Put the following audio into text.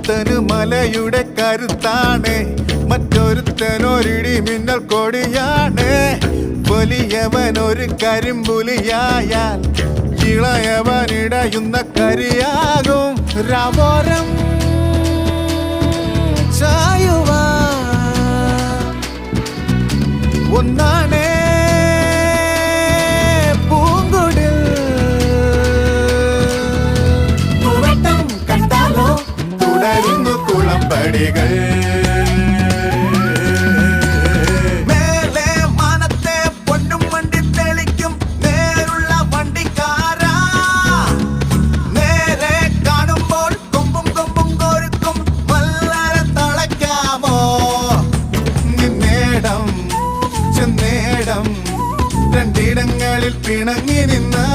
ഒരുത്തന് മലയുടെ കരുത്താണ്. മറ്റൊരുത്തനൊരിടി മിന്നൽ കൊടിയാണ്. വലിയവൻ ഒരു കരിമ്പുലിയായാൽ ഇളയവനിടയുന്ന കരിയാകും. രാമോരം ചായുവാണ് ഒന്നാണേ ചെന്നേടം. രണ്ടിടങ്ങളിൽ പിണങ്ങി നിന്ന്